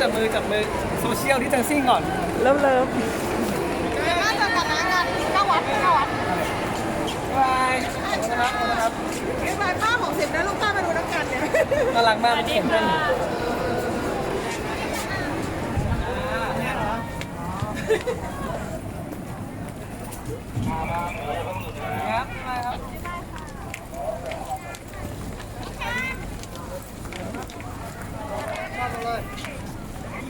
จับมือจับมือโซเชียลที่จังซิ่งก่อน เริ่มเริ่มน่าจะกันนะงานเข้าวัดเข้าวัดบายนะครับนะครับเรียบร้อยป้าของสิบนะลูกป้ามาดูน้ำกันเนี่ยน่ารักมากผมเพื่อนครับมาครับบายบาย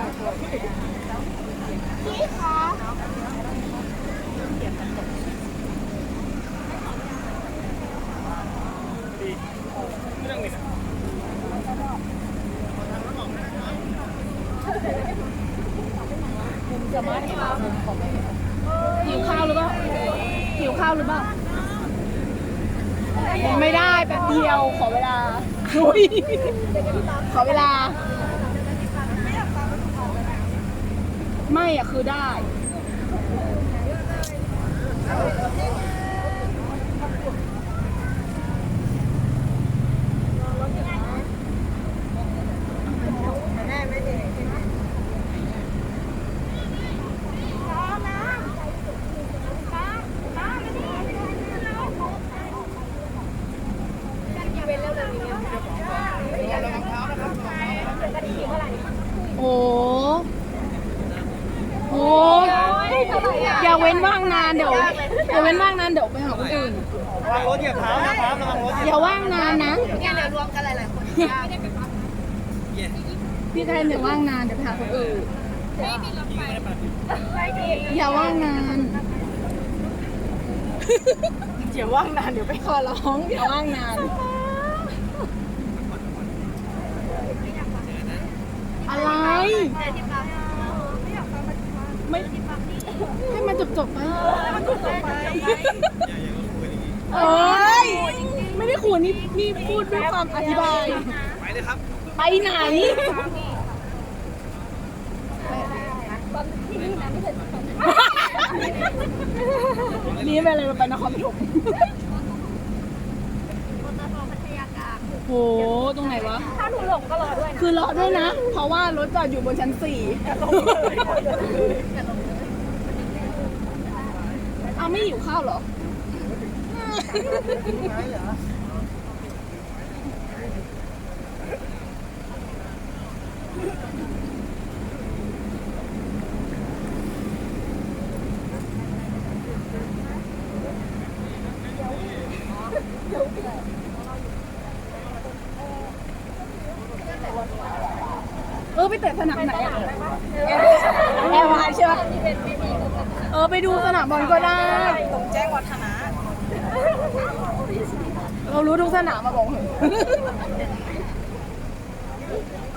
ายบายบายกลับมานะหิวข้าวหรือเปล่าหิวข้าวหรือเปล่าไม่ได้แป๊บเดียวขอเวลาอุ้ยขอเวลา ไม่อะคือได้ โอ้โหอย่า เว้นว่างนานเดี๋ยวอย่าเว้นว่างนานเดี๋ยวไปหาคนอื่นระวังรถเหยียบเท้านะครับระวังรถเหยียบอย่าว่างนานนะเนี่ยเดี๋ยวรวมกันหลายๆคนพี่แทนอย่าว่างนานเดี๋ยวไปหาคนอื่นอย่าว่างนานอย่าว่างนานเดี๋ยวไปขอร้องอย่าว่างนานอะไรไม่ให้มัน จบจบๆไปเอ้ยไม่ได้ขู่นี่นี่พูดด้วยความอธิบาย ไปเลยครับ ไปไหน นี่ไปเลยไปนครปฐมโห ตรงไหนวะ ถ้าหนูหลงก็รอด้วยนะคือรอด้วยนะ เพราะว่ารถจอดอยู่บนชั้นสี่เอา ไม่หิวข้าวเหรอเออไปเตะสนามไหนอะแอร์วายใช่ไหมเออไปดูสนามบอลก็ได้ ตรงแจ้งวัฒนะ เรารู้ทุกสนามมาบอกเถอะ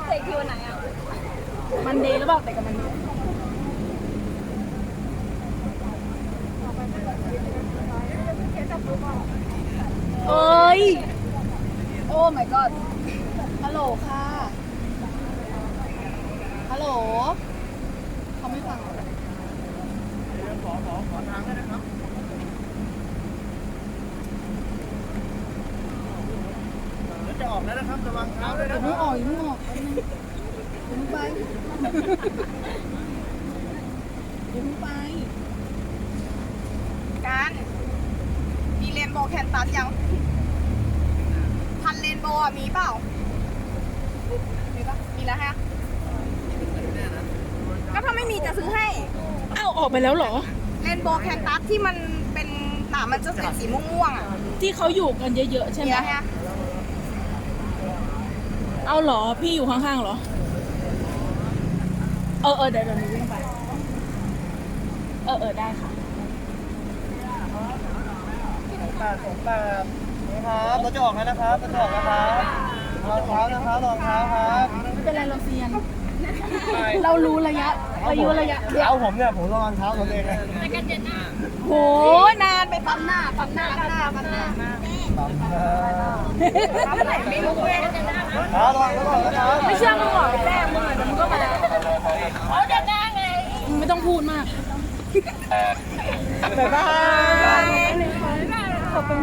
เตะคิวไหนอะ มันเดย์หรือเปล่าแต่กับมันเดย์เอ้ย โอ้ my god ฮัลโหลค่ะ ฮัลโหล เขาไม่ฟังเหรอ ขอขอขอทางได้นะครับรถจะออกแล้วนะครับระวังเท้าด้วยนะคเพิ่รังบออกอย่าเพิ่งออกอย่าเพิ่งไปอย่าเพิ่งไปการ มีเรนโบว์แคนตัสยัง พันเรนโบว์อะมีเปล่า มีปะมีแล้วฮะ ก็ถ้าไม่มีจะซื้อให้ ออกไปแล้วเหรอ เรนโบว์แคนตัสที่มันเป็นหนามมันจะเป็นสีม่วงๆอะที่เขาอยู่กันเยอะๆใช่มีไหมแล้วฮะเอาเหรอ พี่อยู่ข้างๆเหรอ เออเออเดี๋ยวเดี๋ยวหนูวิ่งไป เออเออได้ค่ะแปดสองแปดนะครับรถจะออกแล้วนะครับรถจะออกแล้วครับรองเท้านะครับรองเท้าครับ ไม่เป็นไรเราเซียน เรารู้ระยะอายุระยะเท้าผมเนี่ยผมระวังเท้าตัวเองนะโหนานไปปั๊มหน้าปั๊มหน้าปั๊มหน้าปั๊มหน้าปั๊มหน้าปั๊มไหนไม่รู้เว้ยเท้าระวังระวังนะครับไม่เชื่อมึงหรอกแป้งมึงอะเดี๋ยวมึงก็มามึงไม่ต้องพูดมากบ๊ายบายขอบคุณ